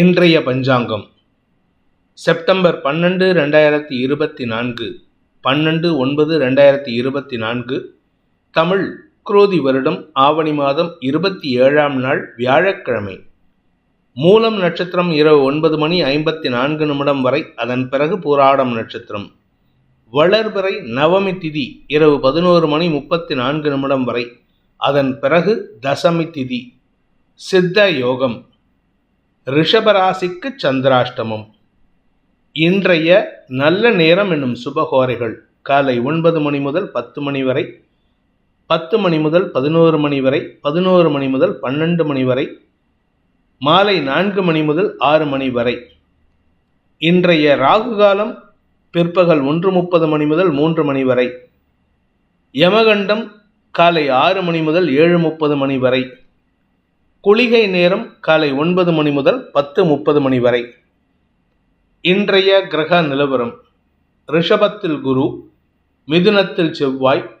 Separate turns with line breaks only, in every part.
இன்றைய பஞ்சாங்கம். செப்டம்பர் பன்னெண்டு ரெண்டாயிரத்தி இருபத்தி நான்கு பன்னெண்டு ஒன்பது ரெண்டாயிரத்தி இருபத்தி நான்கு தமிழ் குரோதி வருடம் ஆவணி மாதம் இருபத்தி ஏழாம் நாள் வியாழக்கிழமை. மூலம் நட்சத்திரம் இரவு ஒன்பது மணி ஐம்பத்தி நான்கு நிமிடம் வரை அதன் பிறகு பூராடம் நட்சத்திரம். வளர்பிறை நவமி திதி இரவு பதினோரு மணி முப்பத்தி நான்கு நிமிடம் வரை அதன் பிறகு தசமி திதி. சித்த யோகம் ரிஷபராசிக்கு சந்திராஷ்டமம். இன்றைய நல்ல நேரம் என்னும் சுபகோரைகள் காலை ஒன்பது மணி முதல் பத்து மணி வரை பத்து மணி முதல் பதினோரு மணி வரை பதினோரு மணி முதல் பன்னெண்டு மணி வரை மாலை நான்கு மணி முதல் ஆறு மணி வரை. இன்றைய ராகு காலம் பிற்பகல் ஒன்று முப்பது மணி முதல் மூன்று மணி வரை. யமகண்டம் காலை ஆறு மணி முதல் ஏழு முப்பது மணி வரை. குளிகை நேரம் காலை ஒன்பது மணி முதல் பத்து முப்பது மணி வரை. இன்றைய கிரக நிலவரம். ரிஷபத்தில் குரு மிதுனத்தில் செவ்வாய்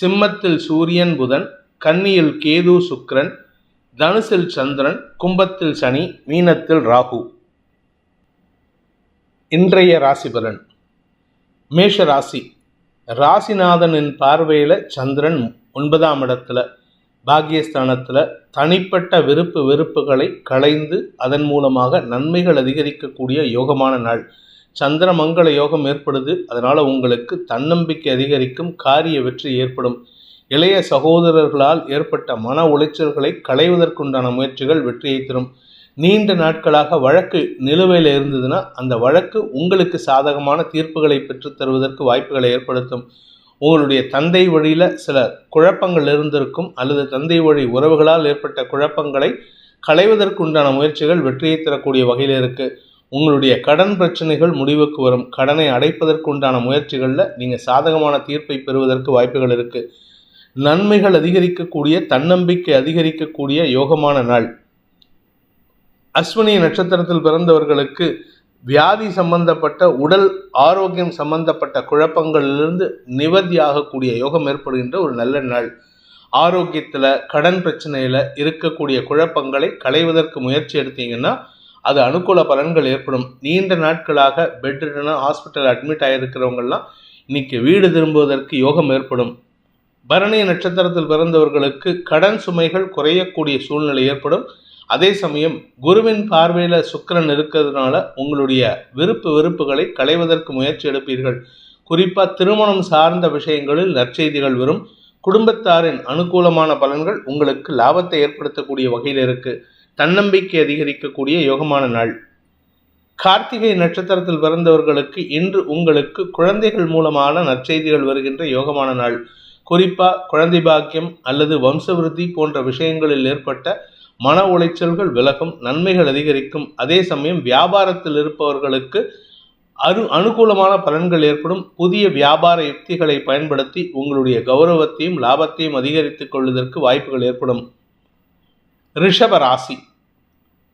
சிம்மத்தில் சூரியன் புதன் கன்னியில் கேது சுக்கிரன் தனுசில் சந்திரன் கும்பத்தில் சனி மீனத்தில் ராகு. இன்றைய ராசி பலன். மேஷ ராசி. ராசிநாதனின் பார்வையில் சந்திரன் ஒன்பதாம் இடத்துல. பாக்கியஸ்தானத்தில் தனிப்பட்ட விருப்பு வெறுப்புகளை களைந்து அதன் மூலமாக நன்மைகள் அதிகரிக்கக்கூடிய யோகமான நாள். சந்திரமங்கள யோகம் ஏற்படுது. அதனால் உங்களுக்கு தன்னம்பிக்கை அதிகரிக்கும் காரிய வெற்றி ஏற்படும். இளைய சகோதரர்களால் ஏற்பட்ட மன உளைச்சல்களை களைவதற்குண்டான முயற்சிகள் வெற்றியை தரும். நீண்ட நாட்களாக வழக்கு நிலுவையில் இருந்ததுன்னா அந்த வழக்கு உங்களுக்கு சாதகமான தீர்ப்புகளை பெற்றுத் தருவதற்கு வாய்ப்புகளை ஏற்படுத்தும். உங்களுடைய தந்தை வழியில் சில குழப்பங்கள் இருந்திருக்கும் அல்லது தந்தை வழி உறவுகளால் ஏற்பட்ட குழப்பங்களை களைவதற்குண்டான முயற்சிகள் வெற்றியை தரக்கூடிய வகையில் இருக்குது உங்களுடைய கடன் பிரச்சனைகள் முடிவுக்கு வரும். கடனை அடைப்பதற்குண்டான முயற்சிகளில் நீங்கள் சாதகமான தீர்ப்பை பெறுவதற்கு வாய்ப்புகள் இருக்குது நன்மைகள் அதிகரிக்கக்கூடிய தன்னம்பிக்கை அதிகரிக்கக்கூடிய யோகமான நாள். அஸ்வினி நட்சத்திரத்தில் பிறந்தவர்களுக்கு வியாதி சம்பந்தப்பட்ட உடல் ஆரோக்கியம் சம்பந்தப்பட்ட குழப்பங்களிலிருந்து நிவர்த்தி ஆகக்கூடிய யோகம் ஏற்படுகின்ற ஒரு நல்ல நாள். ஆரோக்கியத்தில் கடன் பிரச்சனையில் இருக்கக்கூடிய குழப்பங்களை களைவதற்கு முயற்சி எடுத்தீங்கன்னா அது அனுகூல பலன்கள் ஏற்படும். நீண்ட நாட்களாக பெட்ரிடனா ஹாஸ்பிட்டல் அட்மிட் ஆகியிருக்கிறவங்கள்லாம் இன்னைக்கு வீடு திரும்புவதற்கு யோகம் ஏற்படும். பரணி நட்சத்திரத்தில் பிறந்தவர்களுக்கு கடன் சுமைகள் குறையக்கூடிய சூழ்நிலை ஏற்படும். அதே சமயம் குருவின் பார்வையில் சுக்கிரன் இருக்கிறதுனால உங்களுடைய விருப்பு வெறுப்புகளை களைவதற்கு முயற்சி எடுப்பீர்கள். குறிப்பாக திருமணம் சார்ந்த விஷயங்களில் நற்செய்திகள் வரும். குடும்பத்தாரின் அனுகூலமான பலன்கள் உங்களுக்கு லாபத்தை ஏற்படுத்தக்கூடிய வகையில் இருக்கு. தன்னம்பிக்கை அதிகரிக்கக்கூடிய யோகமான நாள். கார்த்திகை நட்சத்திரத்தில் பிறந்தவர்களுக்கு இன்று உங்களுக்கு குழந்தைகள் மூலமான நற்செய்திகள் வருகின்ற யோகமான நாள். குறிப்பாக குழந்தை பாக்கியம் அல்லது வம்சவிருத்தி போன்ற விஷயங்களில் ஏற்பட்ட மன உளைச்சல்கள் விலகும் நன்மைகள் அதிகரிக்கும். அதே சமயம் வியாபாரத்தில் இருப்பவர்களுக்கு அரு அனுகூலமான பலன்கள் ஏற்படும். புதிய வியாபார யுக்திகளை பயன்படுத்தி உங்களுடைய கௌரவத்தையும் லாபத்தையும் அதிகரித்துக் கொள்வதற்கு வாய்ப்புகள் ஏற்படும். ரிஷப ராசி.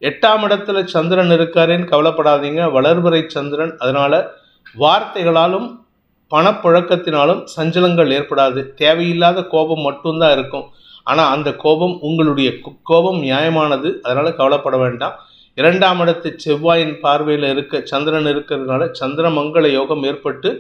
எட்டாம் இடத்துல சந்திரன் இருக்காருன்னு கவலைப்படாதீங்க. வளர்வரை சந்திரன். அதனால வார்த்தைகளாலும் பணப்புழக்கத்தினாலும் சஞ்சலங்கள் ஏற்படாது. தேவையில்லாத கோபம் மட்டும்தான் இருக்கும். ஆனால் அந்த கோபம் உங்களுடைய கோபம் நியாயமானது. அதனால் கவலைப்பட வேண்டாம். இரண்டாம் இடத்து செவ்வாயின் பார்வையில் இருக்க சந்திரன் இருக்கிறதுனால சந்திரமங்கள யோகம் ஏற்பட்டு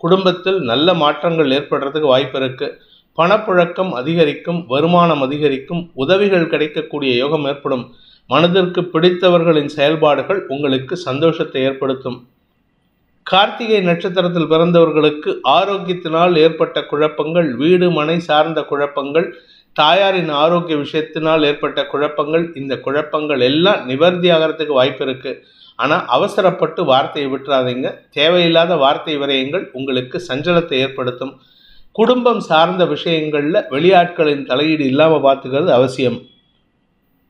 குடும்பத்தில் நல்ல மாற்றங்கள் ஏற்படுறதுக்கு வாய்ப்பு இருக்குது பணப்புழக்கம் அதிகரிக்கும் வருமானம் அதிகரிக்கும் உதவிகள் கிடைக்கக்கூடிய யோகம் ஏற்படும். மனதிற்கு பிடித்தவர்களின் செயல்பாடுகள் உங்களுக்கு சந்தோஷத்தை ஏற்படுத்தும். கார்த்திகை நட்சத்திரத்தில் பிறந்தவர்களுக்கு ஆரோக்கியத்தினால் ஏற்பட்ட குழப்பங்கள் வீடு மனை சார்ந்த குழப்பங்கள் தாயாரின் ஆரோக்கிய விஷயத்தினால் ஏற்பட்ட குழப்பங்கள் இந்த குழப்பங்கள் எல்லாம் நிவர்த்தி ஆகிறதுக்கு வாய்ப்பு இருக்கு. ஆனால் அவசரப்பட்டு வார்த்தையை விட்டுறாதீங்க. தேவையில்லாத வார்த்தை விரயங்கள் உங்களுக்கு சஞ்சலத்தை ஏற்படுத்தும். குடும்பம் சார்ந்த விஷயங்களில் வெளியாட்களின் தலையீடு இல்லாமல் பார்த்துக்கிறது அவசியம்.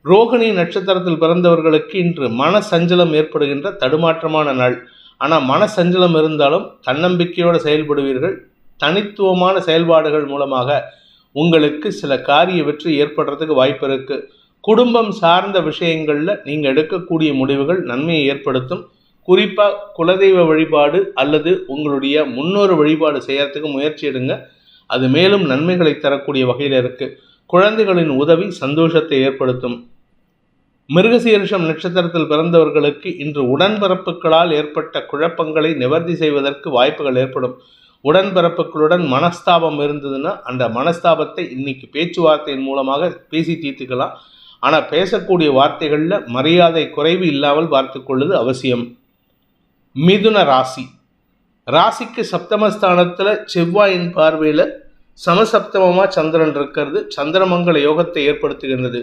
ரோகிணி நட்சத்திரத்தில் பிறந்தவர்களுக்கு இன்று மன சஞ்சலம் ஏற்படுகின்ற தடுமாற்றமான நாள். ஆனால் மன சஞ்சலம் இருந்தாலும் தன்னம்பிக்கையோடு செயல்படுவீர்கள். தனித்துவமான செயல்பாடுகள் மூலமாக உங்களுக்கு சில காரிய வெற்றி ஏற்படுறதுக்கு வாய்ப்பு இருக்கு. குடும்பம் சார்ந்த விஷயங்களில் நீங்கள் எடுக்கக்கூடிய முடிவுகள் நன்மையை ஏற்படுத்தும். குறிப்பாக குலதெய்வ வழிபாடு அல்லது உங்களுடைய முன்னோர் வழிபாடு செய்யறதுக்கு முயற்சி எடுங்க. அது மேலும் நன்மைகளை தரக்கூடிய வகையில் இருக்கு. குழந்தைகளின் உதவி சந்தோஷத்தை ஏற்படுத்தும். மிருகசீரிஷம் நட்சத்திரத்தில் பிறந்தவர்களுக்கு இன்று உடன்பிறப்புகளால் ஏற்பட்ட குழப்பங்களை நிவர்த்தி செய்வதற்கு வாய்ப்புகள் ஏற்படும். உடன்பிறப்புகளுடன் மனஸ்தாபம் இருந்ததுன்னா அந்த மனஸ்தாபத்தை இன்னைக்கு பேச்சுவார்த்தையின் மூலமாக பேசி தீர்த்துக்கலாம். ஆனால் பேசக்கூடிய வார்த்தைகளில் மரியாதை குறைவு இல்லாமல் பார்த்துக்கொள்வது அவசியம். மிதுன ராசி. ராசிக்கு சப்தமஸ்தானத்தில் செவ்வாயின் பார்வையில் சமசப்தமமாக சந்திரன் இருக்கிறது. சந்திரமங்கல யோகத்தை ஏற்படுத்துகின்றது.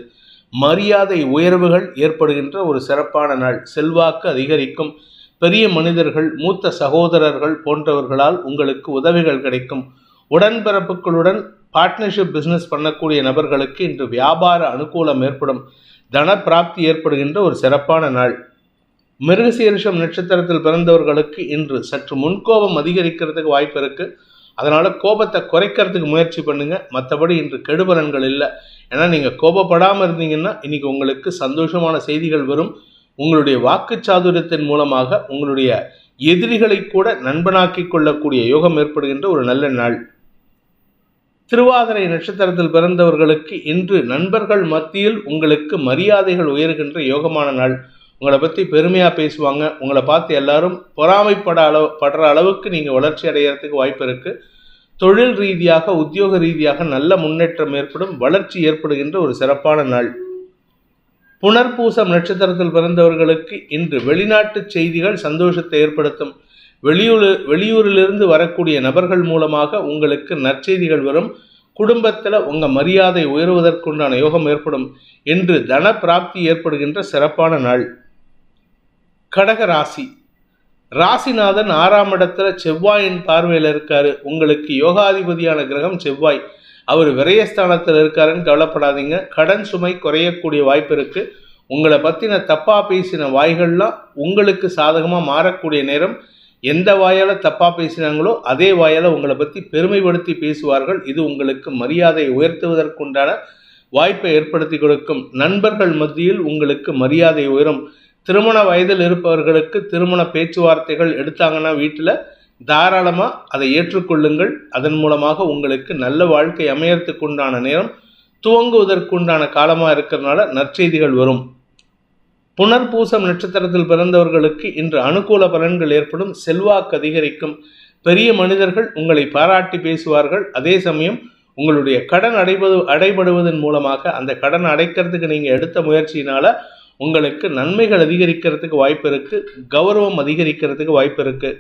மரியாதை உயர்வுகள் ஏற்படுகின்ற ஒரு சிறப்பான நாள். செல்வாக்கு அதிகரிக்கும். பெரிய மனிதர்கள் மூத்த சகோதரர்கள் போன்றவர்களால் உங்களுக்கு உதவிகள் கிடைக்கும். உடன்பிறப்புகளுடன் பார்ட்னர்ஷிப் பிஸ்னஸ் பண்ணக்கூடிய நபர்களுக்கு இன்று வியாபார அனுகூலம் ஏற்படும். தன பிராப்தி ஏற்படுகின்ற ஒரு சிறப்பான நாள். மிருகசீரிஷம் நட்சத்திரத்தில் பிறந்தவர்களுக்கு இன்று சற்று முன்கோபம் அதிகரிக்கிறதுக்கு வாய்ப்பு இருக்குது அதனால் கோபத்தை குறைக்கிறதுக்கு முயற்சி பண்ணுங்கள் மற்றபடி இன்று கெடுபலன்கள் இல்லை. ஏன்னா நீங்கள் கோபப்படாமல் இருந்தீங்கன்னா இன்றைக்கி உங்களுக்கு சந்தோஷமான செய்திகள் வரும். உங்களுடைய வாக்கு சாதுரியத்தின் மூலமாக உங்களுடைய எதிரிகளை கூட நண்பனாக்கி கொள்ளக்கூடிய யோகம் ஏற்படுகின்ற ஒரு நல்ல நாள். திருவாதிரை நட்சத்திரத்தில் பிறந்தவர்களுக்கு இன்று நண்பர்கள் மத்தியில் உங்களுக்கு மரியாதைகள் உயர்கின்ற யோகமான நாள். உங்களை பற்றி பெருமையாக பேசுவாங்க. உங்களை பார்த்து எல்லாரும் பொறாமைப்பட அளவு படுற அளவுக்கு நீங்கள் வளர்ச்சி அடைகிறதுக்கு வாய்ப்பு இருக்குது தொழில் ரீதியாக உத்தியோக ரீதியாக நல்ல முன்னேற்றம் ஏற்படும் வளர்ச்சி ஏற்படுகின்ற ஒரு சிறப்பான நாள். புனர்பூசம் நட்சத்திரத்தில் பிறந்தவர்களுக்கு இன்று வெளிநாட்டு செய்திகள் சந்தோஷத்தை ஏற்படுத்தும். வெளியூர் வெளியூரிலிருந்து வரக்கூடிய நபர்கள் மூலமாக உங்களுக்கு நற்செய்திகள் வரும். குடும்பத்தில் உங்கள் மரியாதை உயர்வதற்குண்டான யோகம் ஏற்படும். என்று தன பிராப்தி ஏற்படுகின்ற சிறப்பான நாள். கடக ராசி. ராசிநாதன் ஆறாம் இடத்துல செவ்வாயின் பார்வையில் இருக்காரு. உங்களுக்கு யோகாதிபதியான கிரகம் செவ்வாய். அவர் விரயஸ்தானத்தில் இருக்காருன்னு கவலைப்படாதீங்க. கடன் சுமை குறையக்கூடிய வாய்ப்பு இருக்கு. உங்களை பற்றின தப்பாக பேசின வாய்கள்லாம் உங்களுக்கு சாதகமாக மாறக்கூடிய நேரம் எந்த வாயால் தப்பாக பேசினாங்களோ அதே வாயால் உங்களை பற்றி பெருமைப்படுத்தி பேசுவார்கள். இது உங்களுக்கு மரியாதை உயர்த்துவதற்குண்டான வாய்ப்பை ஏற்படுத்தி கொடுக்கும். நண்பர்கள் மத்தியில் உங்களுக்கு மரியாதை உயரும். திருமண வயதில் இருப்பவர்களுக்கு திருமண பேச்சுவார்த்தைகள் எடுத்தாங்கன்னா வீட்டில் தாராளமாக அதை ஏற்றுக்கொள்ளுங்கள். அதன் மூலமாக உங்களுக்கு நல்ல வாழ்க்கை அமையறதுக்கு உண்டான நேரம் துவங்குவதற்குண்டான காலமாக இருக்கிறதுனால நற்செய்திகள் வரும். புனர்பூசம் நட்சத்திரத்தில் பிறந்தவர்களுக்கு இன்று அனுகூல பலன்கள் ஏற்படும் செல்வாக்கு அதிகரிக்கும். பெரிய மனிதர்கள் உங்களை பாராட்டி பேசுவார்கள். அதே சமயம் உங்களுடைய கடன் அடைபது அடைபடுவதன் மூலமாக அந்த கடன் அடைக்கிறதுக்கு நீங்கள் எடுத்த முயற்சியினால் உங்களுக்கு நன்மைகள் அதிகரிக்கிறதுக்கு வாய்ப்பு இருக்குது கௌரவம் அதிகரிக்கிறதுக்கு வாய்ப்பு இருக்குது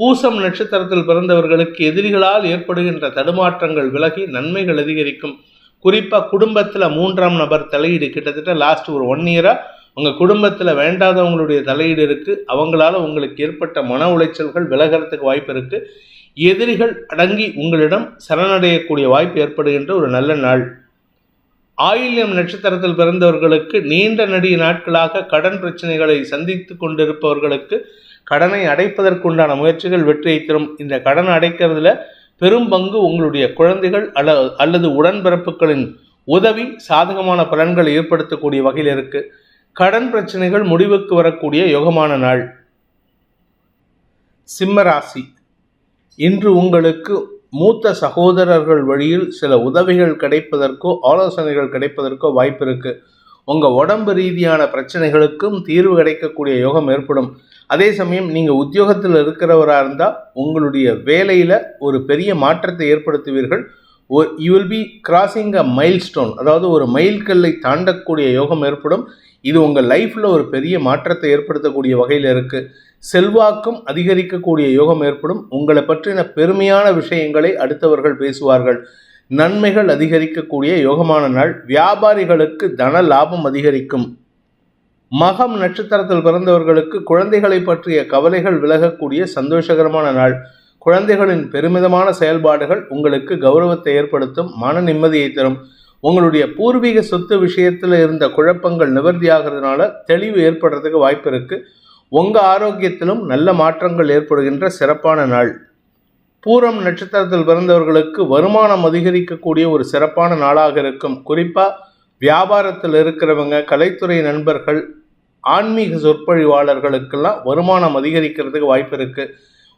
பூசம் நட்சத்திரத்தில் பிறந்தவர்களுக்கு எதிரிகளால் ஏற்படுகின்ற தடுமாற்றங்கள் விலகி நன்மைகள் அதிகரிக்கும். குறிப்பாக குடும்பத்தில் மூன்றாம் நபர் தலையீடு கிட்டத்தட்ட லாஸ்ட் ஒரு ஒன் இயராக உங்கள் குடும்பத்தில் வேண்டாதவங்களுடைய தலையீடு இருக்குது அவங்களால உங்களுக்கு ஏற்பட்ட மன உளைச்சல்கள் விலகிறதுக்கு வாய்ப்பு இருக்குது எதிரிகள் அடங்கி உங்களிடம் சரணடையக்கூடிய வாய்ப்பு ஏற்படுகின்ற ஒரு நல்ல நாள். ஆயில்யம் நட்சத்திரத்தில் பிறந்தவர்களுக்கு நீண்ட நடிக நாட்களாக கடன் பிரச்சனைகளை சந்தித்து கொண்டிருப்பவர்களுக்கு கடனை அடைப்பதற்குண்டான முயற்சிகள் வெற்றியை தரும். இந்த கடனை அடைக்கிறதுல பெரும் பங்கு உங்களுடைய குழந்தைகள் அல்ல அல்லது உடன்பிறப்புகளின் உதவி சாதகமான பலன்களை ஏற்படுத்தக்கூடிய வகையில் இருக்கு. கடன் பிரச்சனைகள் முடிவுக்கு வரக்கூடிய யோகமான நாள். சிம்மராசி இன்று உங்களுக்கு மூத்த சகோதரர்கள் வழியில் சில உதவிகள் கிடைப்பதற்கோ ஆலோசனைகள் கிடைப்பதற்கோ வாய்ப்பு இருக்கு. உங்கள் உடம்பு ரீதியான பிரச்சனைகளுக்கும் தீர்வு கிடைக்கக்கூடிய யோகம் ஏற்படும். அதே சமயம் நீங்கள் உத்தியோகத்தில் இருக்கிறவராக இருந்தால் உங்களுடைய வேலையில் ஒரு பெரிய மாற்றத்தை ஏற்படுத்துவீர்கள். You will be crossing a milestone அதாவது ஒரு மைல்கல்லை தாண்டக்கூடிய யோகம் ஏற்படும். இது உங்கள் லைஃப்பில் ஒரு பெரிய மாற்றத்தை ஏற்படுத்தக்கூடிய வகையில் இருக்குது செல்வாக்கும் அதிகரிக்கக்கூடிய யோகம் ஏற்படும். உங்களை பற்றின பெருமையான விஷயங்களை அடுத்தவர்கள் பேசுவார்கள். நன்மைகள் அதிகரிக்கக்கூடிய யோகமான நாள். வியாபாரிகளுக்கு தன லாபம் அதிகரிக்கும். மகம் நட்சத்திரத்தில் பிறந்தவர்களுக்கு குழந்தைகளை பற்றிய கவலைகள் விலகக்கூடிய சந்தோஷகரமான நாள். குழந்தைகளின் பெருமிதமான செயல்பாடுகள் உங்களுக்கு கௌரவத்தை ஏற்படுத்தும் மன நிம்மதியை தரும். உங்களுடைய பூர்வீக சொத்து விஷயத்தில் இருந்த குழப்பங்கள் நிவர்த்தியாகிறதுனால தெளிவு ஏற்படுறதுக்கு வாய்ப்பு இருக்குது உங்கள் ஆரோக்கியத்திலும் நல்ல மாற்றங்கள் ஏற்படுகின்ற சிறப்பான நாள். பூரம் நட்சத்திரத்தில் பிறந்தவர்களுக்கு வருமானம் அதிகரிக்கக்கூடிய ஒரு சிறப்பான நாளாக இருக்கும். குறிப்பாக வியாபாரத்தில் இருக்கிறவங்க கலைத்துறை நண்பர்கள் ஆன்மீக சொற்பொழிவாளர்களுக்கெல்லாம் வருமானம் அதிகரிக்கிறதுக்கு வாய்ப்பு இருக்குது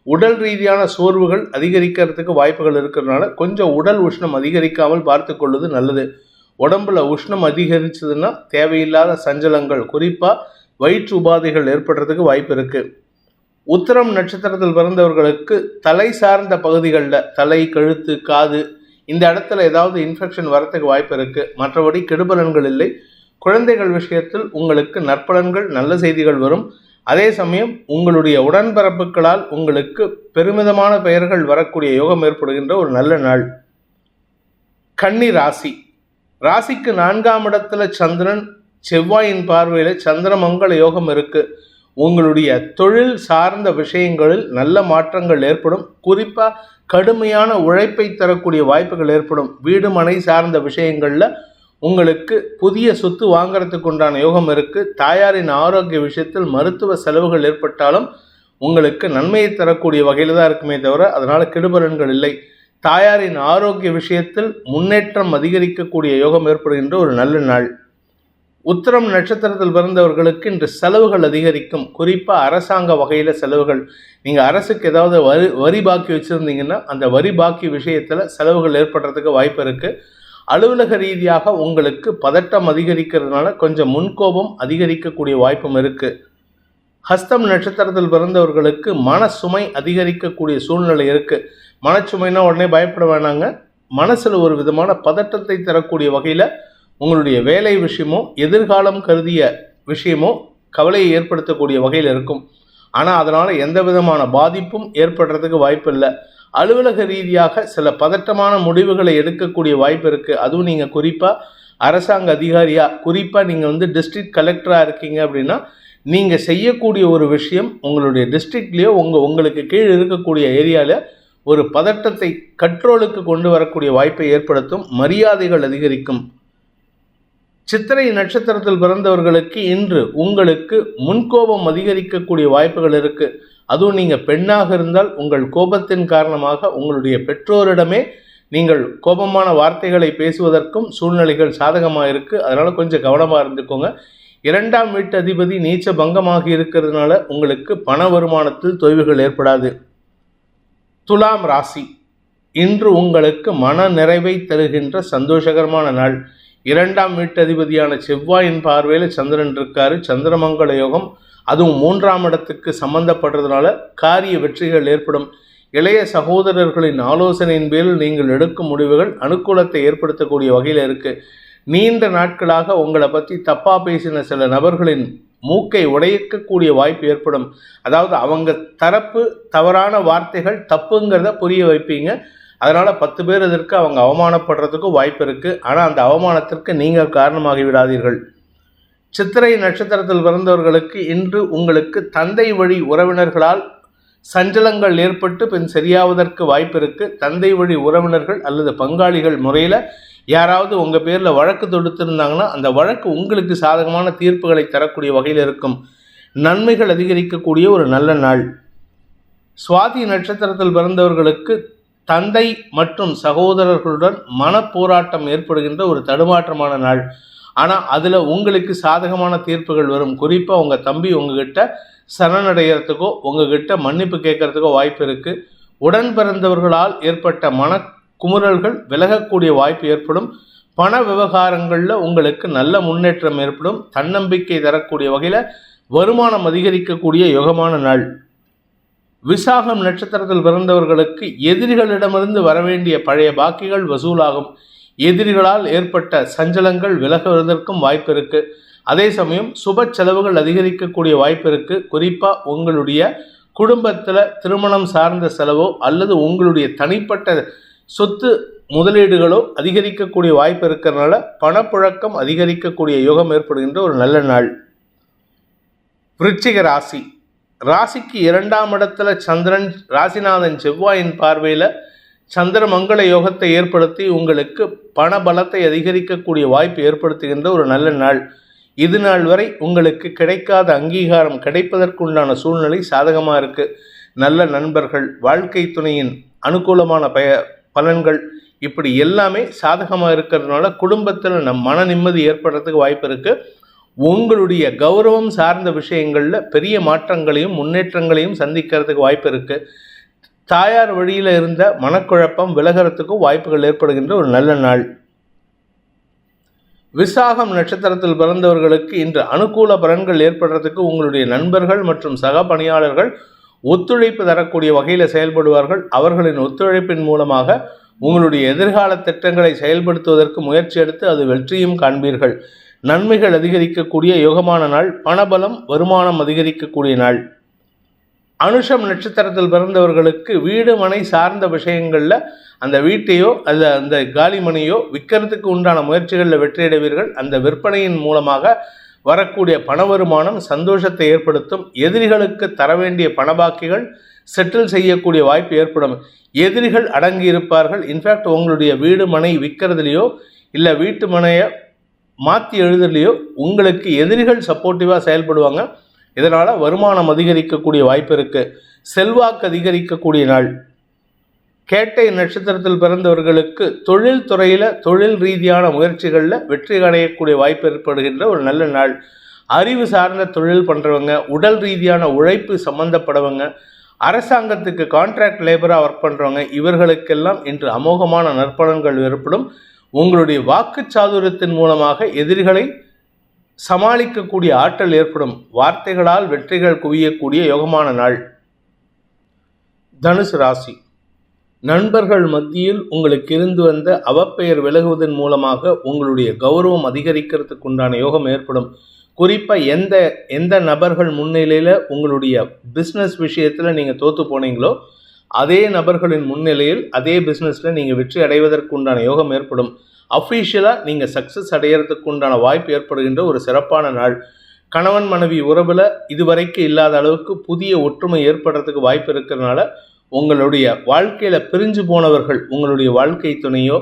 உடல் ரீதியான சோர்வுகள் அதிகரிக்கிறதுக்கு வாய்ப்புகள் இருக்கிறதுனால கொஞ்சம் உடல் உஷ்ணம் அதிகரிக்காமல் பார்த்து கொள்வது நல்லது. உடம்புல உஷ்ணம் அதிகரிச்சதுன்னா தேவையில்லாத சஞ்சலங்கள் குறிப்பாக வயிற்று உபாதைகள் ஏற்படுறதுக்கு வாய்ப்பு இருக்குது உத்தரம் நட்சத்திரத்தில் பிறந்தவர்களுக்கு தலை சார்ந்த பகுதிகளில் தலை கழுத்து காது இந்த இடத்துல ஏதாவது இன்ஃபெக்ஷன் வரத்துக்கு வாய்ப்பு இருக்குது மற்றபடி கெடுபலன்கள் இல்லை. குழந்தைகள் விஷயத்தில் உங்களுக்கு நற்பலன்கள் நல்ல செய்திகள் வரும். அதே சமயம் உங்களுடைய உடன்பரப்புகளால் உங்களுக்கு பெருமிதமான பெயர்கள் வரக்கூடிய யோகம் ஏற்படுகின்ற ஒரு நல்ல நாள். கன்னி ராசி. ராசிக்கு நான்காம் இடத்துல சந்திரன் செவ்வாயின் பார்வையில் சந்திரமங்கல யோகம் இருக்கு. உங்களுடைய தொழில் சார்ந்த விஷயங்களில் நல்ல மாற்றங்கள் ஏற்படும். குறிப்பாக கடுமையான உழைப்பை தரக்கூடிய வாய்ப்புகள் ஏற்படும். வீடு மனை சார்ந்த விஷயங்களில் உங்களுக்கு புதிய சொத்து வாங்கறதுக்கு உண்டான யோகம் இருக்குது தாயாரின் ஆரோக்கிய விஷயத்தில் மருத்துவ செலவுகள் ஏற்பட்டாலும் உங்களுக்கு நன்மையை தரக்கூடிய வகையில் தான் இருக்குமே தவிர அதனால் கெடுபலன்கள் இல்லை. தாயாரின் ஆரோக்கிய விஷயத்தில் முன்னேற்றம் அதிகரிக்கக்கூடிய யோகம் ஏற்படுகின்ற ஒரு நல்ல நாள். உத்தரம் நட்சத்திரத்தில் பிறந்தவர்களுக்கு இன்று செலவுகள் அதிகரிக்கும். குறிப்பாக அரசாங்க வகையில் செலவுகள். நீங்கள் அரசுக்கு ஏதாவது வரி வரி பாக்கி வச்சுருந்தீங்கன்னா அந்த வரி பாக்கி விஷயத்தில் செலவுகள் ஏற்படுறதுக்கு வாய்ப்பு இருக்குது அலுவலக ரீதியாக உங்களுக்கு பதட்டம் அதிகரிக்கிறதுனால கொஞ்சம் முன்கோபம் அதிகரிக்கக்கூடிய வாய்ப்பும் இருக்குது ஹஸ்தம் நட்சத்திரத்தில் பிறந்தவர்களுக்கு மன சுமை அதிகரிக்கக்கூடிய சூழ்நிலை இருக்குது மனச்சுமைனா உடனே பயப்பட வேணாங்க. மனசில் ஒரு விதமான பதட்டத்தை தரக்கூடிய வகையில் உங்களுடைய வேலை விஷயமோ எதிர்காலம் கருதிய விஷயமோ கவலையை ஏற்படுத்தக்கூடிய வகையில் இருக்கும். ஆனால் அதனால் எந்த விதமான பாதிப்பும் ஏற்படுறதுக்கு வாய்ப்பு இல்லை அலுவலக ரீதியாக சில பதட்டமான முடிவுகளை எடுக்கக்கூடிய வாய்ப்பு இருக்குது அதுவும் நீங்கள் குறிப்பாக அரசாங்க அதிகாரியாக குறிப்பாக நீங்கள் வந்து டிஸ்ட்ரிக்ட் கலெக்டராக இருக்கீங்க அப்படின்னா நீங்கள் செய்யக்கூடிய ஒரு விஷயம் உங்களுடைய டிஸ்ட்ரிக்ட்லேயோ உங்கள் உங்களுக்கு கீழ் இருக்கக்கூடிய ஏரியாவில் ஒரு பதட்டத்தை கட்ரோலுக்கு கொண்டு வரக்கூடிய வாய்ப்பை ஏற்படுத்தும் மரியாதைகள் அதிகரிக்கும். சித்திரை நட்சத்திரத்தில் பிறந்தவர்களுக்கு இன்று உங்களுக்கு முன்கோபம் அதிகரிக்கக்கூடிய வாய்ப்புகள் இருக்குது அதுவும் நீங்கள் பெண்ணாக இருந்தால் உங்கள் கோபத்தின் காரணமாக உங்களுடைய பெற்றோரிடமே நீங்கள் கோபமான வார்த்தைகளை பேசுவதற்கும் சூழ்நிலைகள் சாதகமாக இருக்குது அதனால் கொஞ்சம் கவனமாக இருந்துக்கோங்க. இரண்டாம் வீட்டு அதிபதி நீச்ச பங்கமாக இருக்கிறதுனால உங்களுக்கு பண வருமானத்தில் தொய்வுகள் ஏற்படாது. துலாம் ராசி. இன்று உங்களுக்கு மன நிறைவை தருகின்ற சந்தோஷகரமான நாள். இரண்டாம் வீட்டு அதிபதியான செவ்வாயின் பார்வையில் சந்திரன் இருக்காரு. சந்திரமங்கல யோகம் அதுவும் மூன்றாம் இடத்துக்கு சம்பந்தப்படுறதுனால காரிய வெற்றிகள் ஏற்படும். இளைய சகோதரர்களின் ஆலோசனையின் பேரில் நீங்கள் எடுக்கும் முடிவுகள் அனுகூலத்தை ஏற்படுத்தக்கூடிய வகையில் இருக்குது நீண்ட நாட்களாக உங்களை பற்றி தப்பாக பேசின சில நபர்களின் மூக்கை உடைக்கக்கூடிய வாய்ப்பு ஏற்படும். அதாவது அவங்க தரப்பு தவறான வார்த்தைகள் தப்புங்கிறத புரிய வைப்பீங்க. அதனால் பத்து பேர் இதற்கு அவங்க அவமானப்படுறதுக்கும் வாய்ப்பு இருக்குது ஆனால் அந்த அவமானத்திற்கு நீங்கள் காரணமாகி விடாதீர்கள். சித்திரை நட்சத்திரத்தில் பிறந்தவர்களுக்கு இன்று உங்களுக்கு தந்தை வழி உறவினர்களால் சஞ்சலங்கள் ஏற்பட்டு பின் சரியாவதற்கு வாய்ப்பு இருக்குது தந்தை வழி உறவினர்கள் அல்லது பங்காளிகள் முறையில் யாராவது உங்கள் பேரில் வழக்கு தொடுத்திருந்தாங்கன்னா அந்த வழக்கு உங்களுக்கு சாதகமான தீர்ப்புகளை தரக்கூடிய வகையில் இருக்கும். நன்மைகள் அதிகரிக்கக்கூடிய ஒரு நல்ல நாள். சுவாதி நட்சத்திரத்தில் பிறந்தவர்களுக்கு தந்தை மற்றும் சகோதரர்களுடன் மனப்போராட்டம் ஏற்படுகின்ற ஒரு தடுமாற்றமான நாள். ஆனால் அதில் உங்களுக்கு சாதகமான தீர்ப்புகள் வரும். குறிப்பாக உங்கள் தம்பி உங்ககிட்ட சரணடைகிறதுக்கோ உங்ககிட்ட மன்னிப்பு கேட்கறதுக்கோ வாய்ப்பு இருக்குது உடன் பிறந்தவர்களால் ஏற்பட்ட மன குமுறல்கள் விலகக்கூடிய வாய்ப்பு ஏற்படும். பண விவகாரங்களில் உங்களுக்கு நல்ல முன்னேற்றம் ஏற்படும். தன்னம்பிக்கை தரக்கூடிய வகையில் வருமானம் அதிகரிக்கக்கூடிய யோகமான நாள். விசாகம் நட்சத்திரத்தில் பிறந்தவர்களுக்கு எதிரிகளிடமிருந்து வரவேண்டிய பழைய பாக்கிகள் வசூலாகும். எதிரிகளால் ஏற்பட்ட சஞ்சலங்கள் விலகுவதற்கும் வாய்ப்பு இருக்கு அதே சமயம் சுப செலவுகள் அதிகரிக்கக்கூடிய வாய்ப்பு இருக்கு குறிப்பாக உங்களுடைய குடும்பத்தில் திருமணம் சார்ந்த செலவோ அல்லது உங்களுடைய தனிப்பட்ட சொத்து முதலீடுகளோ அதிகரிக்கக்கூடிய வாய்ப்பு இருக்கிறதுனால பணப்புழக்கம் அதிகரிக்கக்கூடிய யோகம் ஏற்படுகின்ற ஒரு நல்ல நாள். விருச்சிக ராசி. ராசிக்கு இரண்டாம் இடத்துல சந்திரன் ராசிநாதன் செவ்வாயின் பார்வையில் சந்திர மங்கள யோகத்தை ஏற்படுத்தி உங்களுக்கு பண பலத்தை அதிகரிக்கக்கூடிய வாய்ப்பு ஏற்படுத்துகின்ற ஒரு நல்ல நாள். இது நாள் வரை உங்களுக்கு கிடைக்காத அங்கீகாரம் கிடைப்பதற்குண்டான சூழ்நிலை சாதகமாக இருக்குது நல்ல நண்பர்கள் வாழ்க்கை துணையின் அனுகூலமான பய பலன்கள் இப்படி எல்லாமே சாதகமாக இருக்கிறதுனால குடும்பத்தில் நம் மன நிம்மதி ஏற்படுறதுக்கு வாய்ப்பு இருக்குது உங்களுடைய கௌரவம் சார்ந்த விஷயங்களில் பெரிய மாற்றங்களையும் முன்னேற்றங்களையும் சந்திக்கிறதுக்கு வாய்ப்பு இருக்குது தாயார் வழியில் இருந்த மனக்குழப்பம் விலகிறதுக்கும் வாய்ப்புகள் ஏற்படுகின்ற ஒரு நல்ல நாள். விசாகம் நட்சத்திரத்தில் பிறந்தவர்களுக்கு இன்று அனுகூல பலன்கள் ஏற்படுறதுக்கு உங்களுடைய நண்பர்கள் மற்றும் சக பணியாளர்கள் ஒத்துழைப்பு தரக்கூடிய வகையில் செயல்படுவார்கள். அவர்களின் ஒத்துழைப்பின் மூலமாக உங்களுடைய எதிர்கால திட்டங்களை செயல்படுத்துவதற்கு முயற்சி எடுத்து அது வெற்றியும் காண்பீர்கள். நன்மைகள் அதிகரிக்கக்கூடிய யோகமான நாள் பணபலம் வருமானம் அதிகரிக்கக்கூடிய நாள். அனுஷம் நட்சத்திரத்தில் பிறந்தவர்களுக்கு வீடு மனை சார்ந்த விஷயங்களில் அந்த வீட்டையோ அல்ல அந்த காலிமனையோ விற்கிறதுக்கு உண்டான முயற்சிகளில் வெற்றியடைவீர்கள். அந்த விற்பனையின் மூலமாக வரக்கூடிய பண வருமானம் சந்தோஷத்தை ஏற்படுத்தும். எதிரிகளுக்கு தர வேண்டிய பணபாக்கிகள் செட்டில் செய்யக்கூடிய வாய்ப்பு ஏற்படும். எதிரிகள் அடங்கி இருப்பார்கள். இன்ஃபேக்ட் உங்களுடைய வீடு மனை விற்கிறதுலையோ இல்லை வீட்டு மனையை மாற்றி எழுதுலையோ உங்களுக்கு எதிரிகள் சப்போர்ட்டிவாக செயல்படுவாங்க. இதனால் வருமானம் அதிகரிக்கக்கூடிய வாய்ப்பு இருக்குது செல்வாக்கு அதிகரிக்கக்கூடிய நாள். கேட்டை நட்சத்திரத்தில் பிறந்தவர்களுக்கு தொழில் துறையில் தொழில் ரீதியான முயற்சிகளில் வெற்றி அடையக்கூடிய வாய்ப்பு ஏற்படுகின்ற ஒரு நல்ல நாள். அறிவு சார்ந்த தொழில் பண்ணுறவங்க உடல் ரீதியான உழைப்பு சம்மந்தப்படவங்க அரசாங்கத்துக்கு கான்ட்ராக்ட் லேபராக ஒர்க் பண்ணுறவங்க இவர்களுக்கெல்லாம் இன்று அமோகமான நற்பலன்கள் ஏற்படும். உங்களுடைய வாக்கு சாதுரியத்தின் மூலமாக எதிரிகளை சமாளிக்கக்கூடிய ஆற்றல் ஏற்படும். வார்த்தைகளால் வெற்றிகள் குவியக்கூடிய யோகமான நாள். தனுசு ராசி. நண்பர்கள் மத்தியில் உங்களுக்கு இருந்து வந்த அவப்பெயர் விலகுவதன் மூலமாக உங்களுடைய கௌரவம் அதிகரிக்கிறதுக்கு உண்டான யோகம் ஏற்படும். குறிப்பாக எந்த எந்த நபர்கள் முன்னிலையில் உங்களுடைய பிஸ்னஸ் விஷயத்தில் நீங்கள் தோற்று போனீங்களோ அதே நபர்களின் முன்னிலையில் அதே பிஸ்னஸில் நீங்கள் வெற்றி அடைவதற்கு உண்டான யோகம் ஏற்படும். அஃபீஷியலாக நீங்கள் சக்ஸஸ் அடையிறதுக்கு உண்டான வாய்ப்பு ஏற்படுகின்ற ஒரு சிறப்பான நாள். கணவன் மனைவி உறவில் இதுவரைக்கும் இல்லாத அளவுக்கு புதிய ஒற்றுமை ஏற்படுறதுக்கு வாய்ப்பு இருக்கிறதுனால உங்களுடைய வாழ்க்கையில் பிரிஞ்சு போனவர்கள் உங்களுடைய வாழ்க்கை துணையோ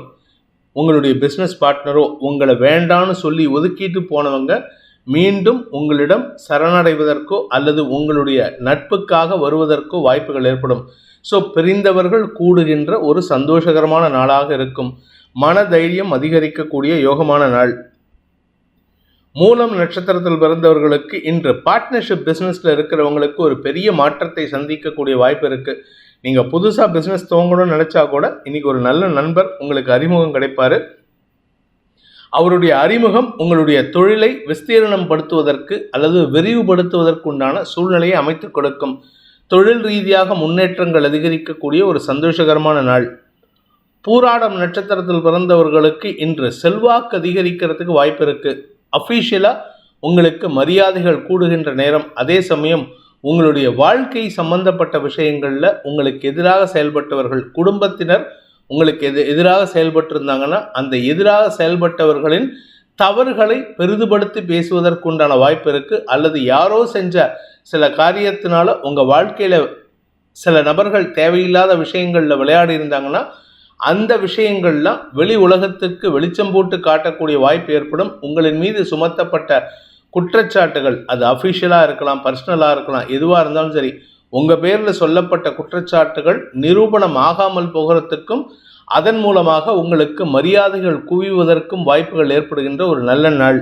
உங்களுடைய பிஸ்னஸ் பார்ட்னரோ உங்களை வேண்டான்னு சொல்லி ஒதுக்கிட்டு போனவங்க மீண்டும் உங்களிடம் சரணடைவதற்கோ அல்லது உங்களுடைய நட்புக்காக வருவதற்கோ வாய்ப்புகள் ஏற்படும். ஸோ பிரிந்தவர்கள் கூடுகின்ற ஒரு சந்தோஷகரமான நாளாக இருக்கும். மன தைரியம் அதிகரிக்கக்கூடிய யோகமான நாள். மூலம் நட்சத்திரத்தில் பிறந்தவர்களுக்கு இன்று பார்ட்னர்ஷிப் பிஸ்னஸில் இருக்கிறவங்களுக்கு ஒரு பெரிய மாற்றத்தை சந்திக்கக்கூடிய வாய்ப்பு இருக்குது நீங்கள் புதுசாக பிஸ்னஸ் துவங்கணும்னு நினச்சா கூட இன்றைக்கி ஒரு நல்ல நண்பர் உங்களுக்கு அறிமுகம் கிடைப்பார். அவருடைய அறிமுகம் உங்களுடைய தொழிலை விஸ்தீரணம் படுத்துவதற்கு அல்லது விரிவுபடுத்துவதற்கு உண்டான சூழ்நிலையை அமைத்து கொடுக்கும். தொழில் ரீதியாக முன்னேற்றங்கள் அதிகரிக்கக்கூடிய ஒரு சந்தோஷகரமான நாள். பூராடம் நட்சத்திரத்தில் பிறந்தவர்களுக்கு இன்று செல்வாக்கு அதிகரிக்கிறதுக்கு வாய்ப்பு இருக்குது அஃபீஷியலாக உங்களுக்கு மரியாதைகள் கூடுகின்ற நேரம். அதே சமயம் உங்களுடைய வாழ்க்கை சம்பந்தப்பட்ட விஷயங்களில் உங்களுக்கு எதிராக செயல்பட்டவர்கள் குடும்பத்தினர் உங்களுக்கு எது எதிராக செயல்பட்டு இருந்தாங்கன்னா அந்த எதிராக செயல்பட்டவர்களின் தவறுகளை பெரிதுபடுத்தி பேசுவதற்குண்டான வாய்ப்பு இருக்குது அல்லது யாரோ செஞ்ச சில காரியத்தினால உங்கள் வாழ்க்கையில் சில நபர்கள் தேவையில்லாத விஷயங்களில் விளையாடி இருந்தாங்கன்னா அந்த விஷயங்கள்லாம் வெளி உலகத்திற்கு வெளிச்சம் போட்டு காட்டக்கூடிய வாய்ப்பு ஏற்படும். உங்களின் மீது சுமத்தப்பட்ட குற்றச்சாட்டுகள் அது அஃபிஷியலாக இருக்கலாம் பர்சனலாக இருக்கலாம் எதுவாக இருந்தாலும் சரி உங்கள் பேரில் சொல்லப்பட்ட குற்றச்சாட்டுகள் நிரூபணம் ஆகாமல் போகிறதுக்கும் அதன் மூலமாக உங்களுக்கு மரியாதைகள் குவிவதற்கும் வாய்ப்புகள் ஏற்படுகின்ற ஒரு நல்ல நாள்.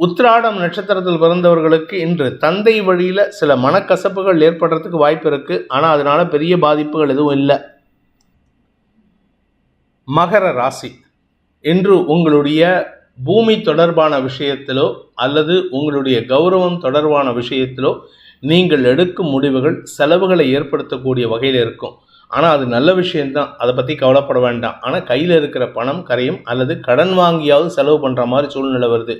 உத்திராடம் நட்சத்திரத்தில் பிறந்தவர்களுக்கு இன்று தந்தை வழியில் சில மனக்கசப்புகள் ஏற்படுறதுக்கு வாய்ப்பு இருக்குது ஆனால் அதனால் பெரிய பாதிப்புகள் எதுவும் இல்லை. மகர ராசி இன்று உங்களுடைய பூமி தொடர்பான விஷயத்திலோ அல்லது உங்களுடைய கௌரவம் தொடர்பான விஷயத்திலோ நீங்கள் எடுக்கும் முடிவுகள் செலவுகளை ஏற்படுத்தக்கூடிய வகையில் இருக்கும். ஆனால் அது நல்ல விஷயம்தான். அதை பற்றி கவலைப்பட வேண்டாம். ஆனால் கையில் இருக்கிற பணம் கரையும் அல்லது கடன் வாங்கியாவது செலவு பண்ணுற மாதிரி சூழ்நிலை வருது.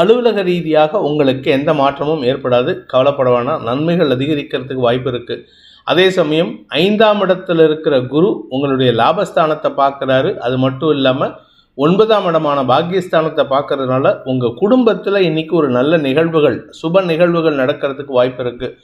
அலுவலக ரீதியாக உங்களுக்கு எந்த மாற்றமும் ஏற்படாது. கவலைப்பட வேண்டாம் நன்மைகள் அதிகரிக்கிறதுக்கு வாய்ப்பு இருக்குது அதே சமயம் ஐந்தாம் இடத்துல இருக்கிற குரு உங்களுடைய லாபஸ்தானத்தை பார்க்குறாரு. அது மட்டும் இல்லாமல் ஒன்பதாம் இடமான பாக்கியஸ்தானத்தை பார்க்கறதுனால உங்கள் குடும்பத்தில் இன்றைக்கி ஒரு நல்ல நிகழ்வுகள் சுப நிகழ்வுகள் நடக்கிறதுக்கு வாய்ப்பு இருக்குது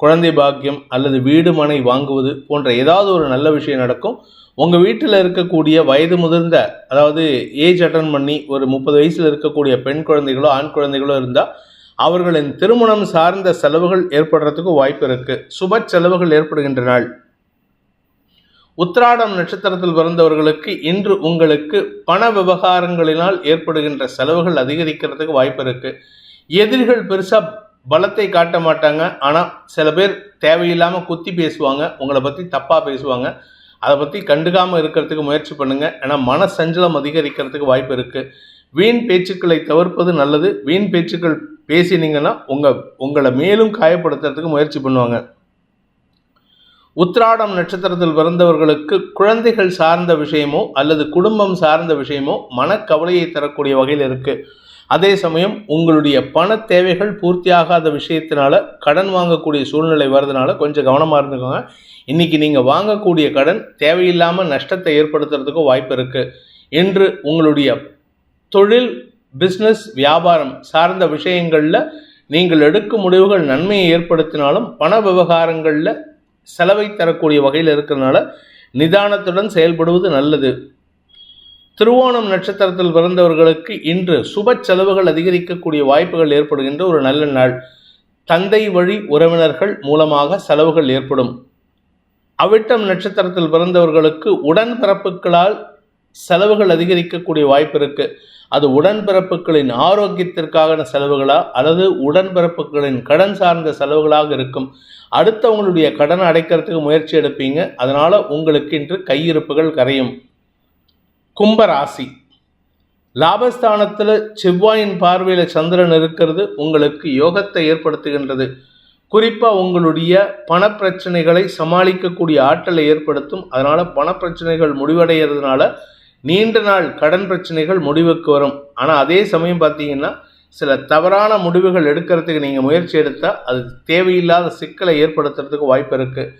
குழந்தை பாக்கியம் அல்லது வீடு மனை வாங்குவது போன்ற ஏதாவது ஒரு நல்ல விஷயம் நடக்கும். உங்கள் வீட்டில் இருக்கக்கூடிய வயது முதிர்ந்த அதாவது ஏஜ் அட்டன் பண்ணி ஒரு முப்பது வயசில் இருக்கக்கூடிய பெண் குழந்தைகளோ ஆண் குழந்தைகளோ இருந்தால் அவர்களின் திருமணம் சார்ந்த செலவுகள் ஏற்படுறதுக்கு வாய்ப்பு இருக்குது சுப செலவுகள் ஏற்படுகின்ற நாள். உத்திராடம் நட்சத்திரத்தில் பிறந்தவர்களுக்கு இன்று உங்களுக்கு பண விவகாரங்களினால் ஏற்படுகின்ற செலவுகள் அதிகரிக்கிறதுக்கு வாய்ப்பு இருக்குது எதிரிகள் பெருசாக பலத்தை காட்ட மாட்டாங்க. ஆனால் சில பேர் தேவையில்லாமல் குத்தி பேசுவாங்க. உங்களை பற்றி தப்பாக பேசுவாங்க. அதை பற்றி கண்டுக்காமல் இருக்கிறதுக்கு முயற்சி பண்ணுங்கள் ஏன்னா மன சஞ்சலம் அதிகரிக்கிறதுக்கு வாய்ப்பு இருக்குது வீண் பேச்சுக்களை தவிர்ப்பது நல்லது. வீண் பேச்சுக்கள் பேசினீங்கன்னா உங்கள் உங்களை மேலும் காயப்படுத்துறதுக்கு முயற்சி பண்ணுவாங்க. உத்ராடம் நட்சத்திரத்தில் பிறந்தவர்களுக்கு குழந்தைகள் சார்ந்த விஷயமோ அல்லது குடும்பம் சார்ந்த விஷயமோ மனக்கவலையை தரக்கூடிய வகையில் இருக்குது அதே சமயம் உங்களுடைய பண தேவைகள் பூர்த்தியாகாத விஷயத்தினால கடன் வாங்கக்கூடிய சூழ்நிலை வர்றதுனால கொஞ்சம் கவனமாக இருந்துக்கோங்க. இன்னைக்கு நீங்கள் வாங்கக்கூடிய கடன் தேவையில்லாமல் நஷ்டத்தை ஏற்படுத்துறதுக்கும் வாய்ப்பு இருக்குது என்று உங்களுடைய தொழில் பிஸ்னஸ் வியாபாரம் சார்ந்த விஷயங்களில் நீங்கள் எடுக்கும் முடிவுகள் நன்மையை ஏற்படுத்தினாலும் பண விவகாரங்களில் செலவை தரக்கூடிய வகையில் இருக்கிறதுனால நிதானத்துடன் செயல்படுவது நல்லது. திருவோணம் நட்சத்திரத்தில் பிறந்தவர்களுக்கு இன்று சுப செலவுகள் அதிகரிக்கக்கூடிய வாய்ப்புகள் ஏற்படுகின்ற ஒரு நல்ல நாள். தந்தை வழி உறவினர்கள் மூலமாக செலவுகள் ஏற்படும். அவிட்டம் நட்சத்திரத்தில் பிறந்தவர்களுக்கு உடன்பிறப்புகளால் செலவுகள் அதிகரிக்கக்கூடிய வாய்ப்பு இருக்குது அது உடன்பிறப்புகளின் ஆரோக்கியத்திற்கான செலவுகளா? அல்லது உடன்பிறப்புகளின் கடன் சார்ந்த செலவுகளாக இருக்கும். அடுத்தவங்களுடைய கடன் அடைக்கிறதுக்கு முயற்சி எடுப்பீங்க. அதனால் உங்களுக்கு இன்று கையிருப்புகள் கரையும். கும்பராசி. லாபஸ்தானத்தில் செவ்வாயின் பார்வையில் சந்திரன் இருக்கிறது. உங்களுக்கு யோகத்தை ஏற்படுத்துகின்றது. குறிப்பாக உங்களுடைய பணப்பிரச்சனைகளை சமாளிக்கக்கூடிய ஆற்றலை ஏற்படுத்தும். அதனால் பணப்பிரச்சனைகள் முடிவடைகிறதுனால நீண்ட நாள் கடன் பிரச்சனைகள் முடிவுக்கு வரும். ஆனால் அதே சமயம் பார்த்தீங்கன்னா சில தவறான முடிவுகள் எடுக்கிறதுக்கு நீங்கள் முயற்சி எடுத்தால் அது தேவையில்லாத சிக்கலை ஏற்படுத்துறதுக்கு வாய்ப்பு இருக்குது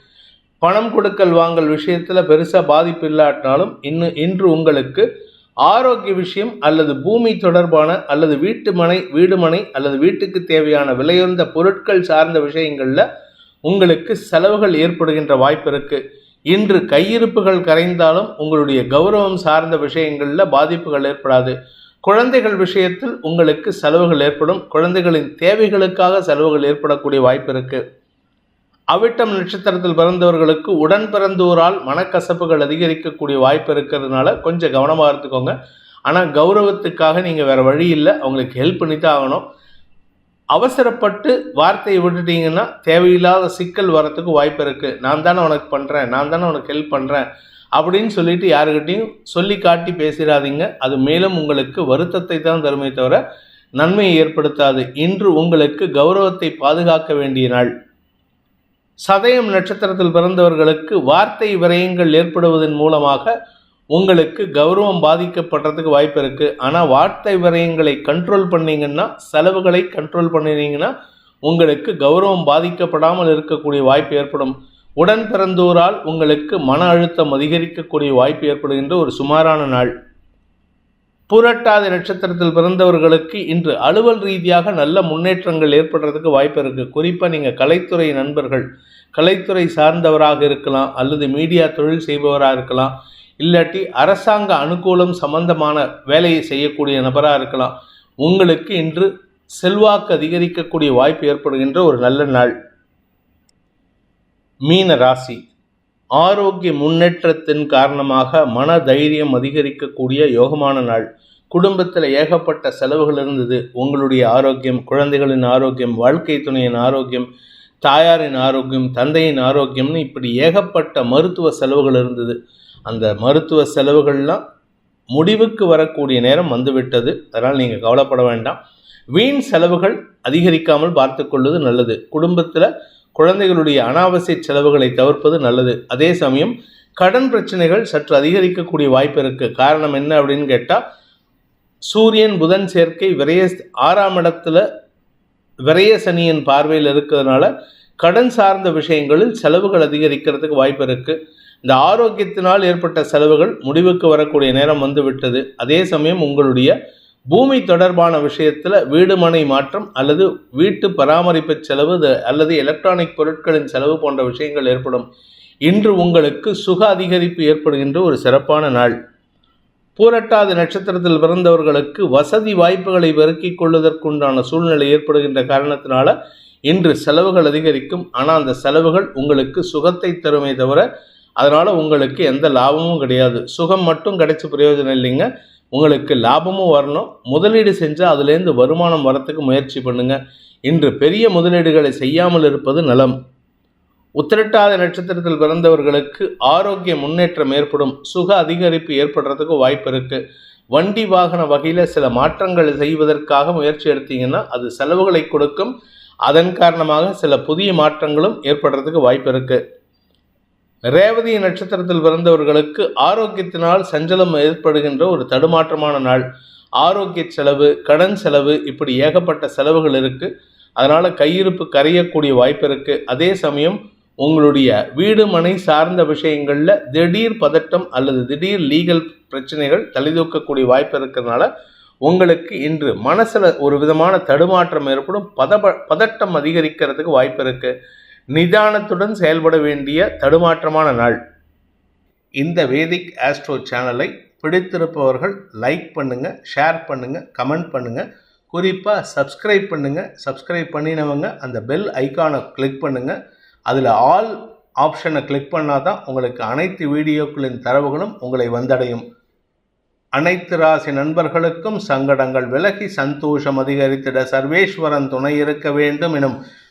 பணம் கொடுக்கல் வாங்கல் விஷயத்தில் பெருசாக பாதிப்பு இல்லாட்டினாலும் இன்னும் இன்று உங்களுக்கு ஆரோக்கிய விஷயம் அல்லது பூமி தொடர்பான அல்லது வீட்டு மனை அல்லது வீட்டுக்கு தேவையான விலையுறந்த பொருட்கள் சார்ந்த விஷயங்களில் உங்களுக்கு செலவுகள் ஏற்படுகின்ற வாய்ப்பு இருக்குது இன்று கையிருப்புகள் கரைந்தாலும் உங்களுடைய கௌரவம் சார்ந்த விஷயங்களில் பாதிப்புகள் ஏற்படாது. குழந்தைகள் விஷயத்தில் உங்களுக்கு செலவுகள் ஏற்படும். குழந்தைகளின் தேவைகளுக்காக செலவுகள் ஏற்படக்கூடிய வாய்ப்பு இருக்கு. அவிட்டம் நட்சத்திரத்தில் பிறந்தவர்களுக்கு உடன் பிறந்தோரால் மனக்கசப்புகள் அதிகரிக்கக்கூடிய வாய்ப்பு இருக்கிறதுனால கொஞ்சம் கவனமாக இருந்துக்கோங்க. ஆனால் கௌரவத்துக்காக நீங்கள் வேறு வழி இல்லை. அவங்களுக்கு ஹெல்ப் பண்ணி தான் ஆகணும். அவசரப்பட்டு வார்த்தையை விட்டுட்டீங்கன்னா தேவையில்லாத சிக்கல் வரத்துக்கு வாய்ப்பு இருக்குது நான் தானே உனக்கு பண்ணுறேன் நான் தானே உனக்கு ஹெல்ப் பண்ணுறேன் அப்படின்னு சொல்லிட்டு யாருக்கிட்டையும் சொல்லி காட்டி பேசிடாதீங்க. அது மேலும் உங்களுக்கு வருத்தத்தை தான் தருமே தவிர நன்மையை ஏற்படுத்தாது. இன்று உங்களுக்கு கௌரவத்தை பாதுகாக்க வேண்டிய நாள். சதயம் நட்சத்திரத்தில் பிறந்தவர்களுக்கு வார்த்தை விரயங்கள் ஏற்படுவதன் மூலமாக உங்களுக்கு கௌரவம் பாதிக்கப்படுறதுக்கு வாய்ப்பு இருக்குது ஆனால் வார்த்தை விரயங்களை கண்ட்ரோல் பண்ணீங்கன்னா செலவுகளை கண்ட்ரோல் பண்ணினீங்கன்னா உங்களுக்கு கௌரவம் பாதிக்கப்படாமல் இருக்கக்கூடிய வாய்ப்பு ஏற்படும். உடன் பிறந்தோரால் உங்களுக்கு மன அழுத்தம் அதிகரிக்கக்கூடிய வாய்ப்பு ஏற்படுகின்ற ஒரு சுமாரான நாள். புரட்டாதி நட்சத்திரத்தில் பிறந்தவர்களுக்கு இன்று அலுவல் ரீதியாக நல்ல முன்னேற்றங்கள் ஏற்படுறதுக்கு வாய்ப்பு இருக்குது குறிப்பாக நீங்கள் கலைத்துறை நண்பர்கள் கலைத்துறை சார்ந்தவராக இருக்கலாம் அல்லது மீடியா தொழில் செய்பவராக இருக்கலாம் இல்லாட்டி அரசாங்க அனுகூலம் சம்பந்தமான வேலையை செய்யக்கூடிய நபராக இருக்கலாம். உங்களுக்கு இன்று செல்வாக்கு அதிகரிக்கக்கூடிய வாய்ப்பு ஏற்படுகின்ற ஒரு நல்ல நாள். மீன ராசி. ஆரோக்கிய முன்னேற்றத்தின் காரணமாக மன தைரியம் அதிகரிக்கக்கூடிய யோகமான நாள். குடும்பத்தில் ஏகப்பட்ட செலவுகள் இருந்தது. உங்களுடைய ஆரோக்கியம் குழந்தைகளின் ஆரோக்கியம் வாழ்க்கை துணையின் ஆரோக்கியம் தாயாரின் ஆரோக்கியம் தந்தையின் ஆரோக்கியம்னு இப்படி ஏகப்பட்ட மருத்துவ செலவுகள் இருந்தது. அந்த மருத்துவ செலவுகள்லாம் முடிவுக்கு வரக்கூடிய நேரம் வந்துவிட்டது. அதனால் நீங்கள் கவலைப்பட வேண்டாம். வீண் செலவுகள் அதிகரிக்காமல் பார்த்து கொள்வது நல்லது. குடும்பத்தில் குழந்தைகளுடைய அனாவசிய செலவுகளை தவிர்ப்பது நல்லது. அதே சமயம் கடன் பிரச்சனைகள் சற்று அதிகரிக்கக்கூடிய வாய்ப்பு இருக்குது காரணம் என்ன அப்படின்னு கேட்டால் சூரியன் புதன் சேர்க்கை விரைய ஆறாம் இடத்துல விரைய சனியின் பார்வையில் இருக்கிறதுனால கடன் சார்ந்த விஷயங்களில் செலவுகள் அதிகரிக்கிறதுக்கு வாய்ப்பு இருக்குது இந்த ஆரோக்கியத்தினால் ஏற்பட்ட செலவுகள் முடிவுக்கு வரக்கூடிய நேரம் வந்துவிட்டது. அதே சமயம் உங்களுடைய பூமி தொடர்பான விஷயத்தில் வீடு மனை மாற்றம் அல்லது வீட்டு பராமரிப்பு செலவு அல்லது எலக்ட்ரானிக் பொருட்களின் செலவு போன்ற விஷயங்கள் ஏற்படும். இன்று உங்களுக்கு சுக அதிகரிப்பு ஏற்படுகின்ற ஒரு சிறப்பான நாள். பூரட்டாதி நட்சத்திரத்தில் பிறந்தவர்களுக்கு வசதி வாய்ப்புகளை பெருக்கிக் கொள்வதற்குண்டான சூழ்நிலை ஏற்படுகின்ற காரணத்தினால இன்று செலவுகள் அதிகரிக்கும். ஆனால் அந்த செலவுகள் உங்களுக்கு சுகத்தை தருமே தவிர அதனால் உங்களுக்கு எந்த லாபமும் கிடையாது. சுகம் மட்டும் கிடைச்ச பிரயோஜனம் இல்லைங்க. உங்களுக்கு லாபமும் வரணும். முதலீடு செஞ்சால் அதுலேருந்து வருமானம் வரத்துக்கு முயற்சி பண்ணுங்கள் இன்று பெரிய முதலீடுகளை செய்யாமல் இருப்பது நலம். உத்திரட்டாத நட்சத்திரத்தில் பிறந்தவர்களுக்கு ஆரோக்கிய முன்னேற்றம் ஏற்படும். சுக அதிகரிப்பு ஏற்படுறதுக்கு வாய்ப்பு இருக்குது வண்டி வாகன வகையில் சில மாற்றங்கள் செய்வதற்காக முயற்சி எடுத்தீங்கன்னா அது செலவுகளை கொடுக்கும். அதன் காரணமாக சில புதிய மாற்றங்களும் ஏற்படுறதுக்கு வாய்ப்பு இருக்குது ரேவதி நட்சத்திரத்தில் பிறந்தவர்களுக்கு ஆரோக்கியத்தினால் சஞ்சலம் ஏற்படுகின்ற ஒரு தடுமாற்றமான நாள். ஆரோக்கிய செலவு கடன் செலவு இப்படி ஏகப்பட்ட செலவுகள் இருக்குது அதனால் கையிருப்பு கரையக்கூடிய வாய்ப்பு இருக்குது அதே சமயம் உங்களுடைய வீடு மனை சார்ந்த விஷயங்களில் திடீர் பதட்டம் அல்லது திடீர் லீகல் பிரச்சனைகள் தலைதூக்கக்கூடிய வாய்ப்பு இருக்கிறதுனால உங்களுக்கு இன்று மனசில் ஒரு விதமான தடுமாற்றம் ஏற்படும். பதப பதட்டம் அதிகரிக்கிறதுக்கு வாய்ப்பு இருக்குது நிதானத்துடன் செயல்பட வேண்டிய தடுமாற்றமான நாள். இந்த வேதிக் ஆஸ்ட்ரோ சேனலை பிடித்திருப்பவர்கள் லைக் பண்ணுங்க ஷேர் பண்ணுங்க கமெண்ட் பண்ணுங்க. குறிப்பாக சப்ஸ்கிரைப் பண்ணுங்க. சப்ஸ்கிரைப் பண்ணினவங்க அந்த பெல் ஐக்கானை கிளிக் பண்ணுங்க. அதில் ஆல் ஆப்ஷனை கிளிக் பண்ணால் தான் உங்களுக்கு அனைத்து வீடியோக்களின் தரவுகளும் உங்களை வந்தடையும். அனைத்து ராசி நண்பர்களுக்கும் சங்கடங்கள் விலகி சந்தோஷம் அதிகரித்திட சர்வேஸ்வரன் துணை இருக்க வேண்டும் எனும்